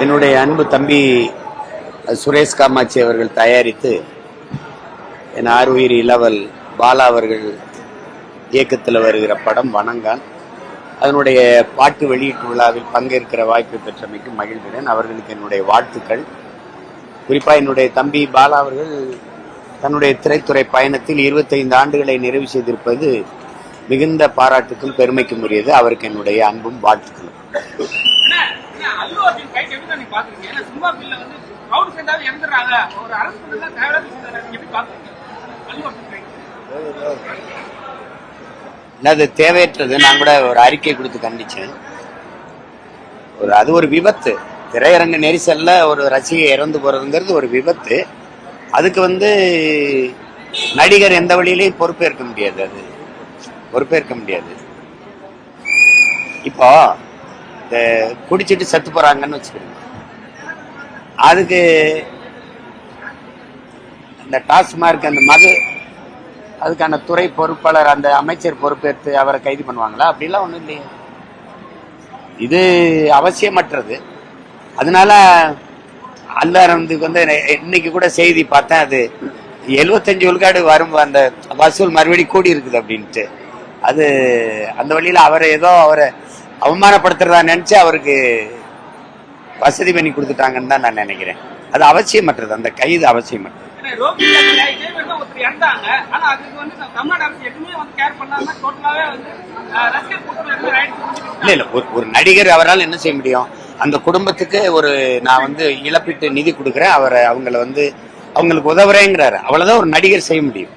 என்னுடைய அன்பு தம்பி சுரேஷ் காமாட்சி அவர்கள் தயாரித்து என் ஆறுயிர் இளவல் பாலா அவர்கள் இயக்கத்தில் வருகிற படம் வணங்கான். அதனுடைய பாட்டு வெளியீட்டு விழாவில் பங்கேற்கிற வாய்ப்பு பெற்றமைக்கு மகிழ்கிறேன். அவர்களுக்கு என்னுடைய வாழ்த்துக்கள். குறிப்பாக என்னுடைய தம்பி பாலா அவர்கள் தன்னுடைய திரைத்துறை பயணத்தில் 25 ஆண்டுகளை நிறைவு செய்திருப்பது மிகுந்த பாராட்டுக்கும் பெருமைக்கும் உரியது. அவருக்கு என்னுடைய அன்பும் வாழ்த்துக்களும். பாக்குறீங்க ஏன்னா சினிமா வந்து சேர்ந்தாலும் இறந்துடுறாங்க. ஒரு அரசு பண்ணலாம் நீங்க எப்படி பாக்குறீங்க அது தேவையற்றது? நான் கூட ஒரு அறிக்கை கொடுத்து கண்டிச்சேன். ஒரு அது ஒரு விபத்து. திரையரங்க நெரிசல்ல ஒரு ரசிகை இறந்து போறதுங்கிறது ஒரு விபத்து. அதுக்கு வந்து நடிகர் எந்த வழியிலையும் பொறுப்பேற்க முடியாது அது. பொறுப்பேற்க முடியாது. இப்போ இந்த குடிச்சிட்டு செத்து போறாங்கன்னு வச்சுக்கிறேன் அதுக்கு இந்த டாஸ்மார்க் அந்த மது அதுக்கான துறை பொறுப்பாளர் அந்த அமைச்சர் பொறுப்பேற்று அவரை கைது பண்ணுவாங்களா? அப்படிலாம் ஒன்றும் இல்லையே. இது அவசியமற்றது. அதனால அல்லாரந்துக்கு வந்து இன்னைக்கு கூட செய்தி பார்த்தேன். அது எழுபத்தஞ்சு விழுக்காடு வரும் அந்த வசூல் மறுபடி கூடி இருக்குது அப்படின்ட்டு. அது அந்த வழியில அவரை ஏதோ அவரை அவமானப்படுத்துறதா நினச்சி அவருக்கு வசதி பண்ணி கொடுத்துட்டாங்கன்னு தான் நான் நினைக்கிறேன். அது அவசியமற்றது அந்த கைது அவசியமற்றது. இல்ல இல்ல. ஒரு ஒரு நடிகர் அவரால் என்ன செய்ய முடியும்? அந்த குடும்பத்துக்கு ஒரு நான் வந்து இழப்பீட்டு நிதி கொடுக்குறேன். அவரை அவங்கள வந்து அவங்களுக்கு உதவுறேங்கிறாரு. அவ்வளவுதான் ஒரு நடிகர் செய்ய முடியும்.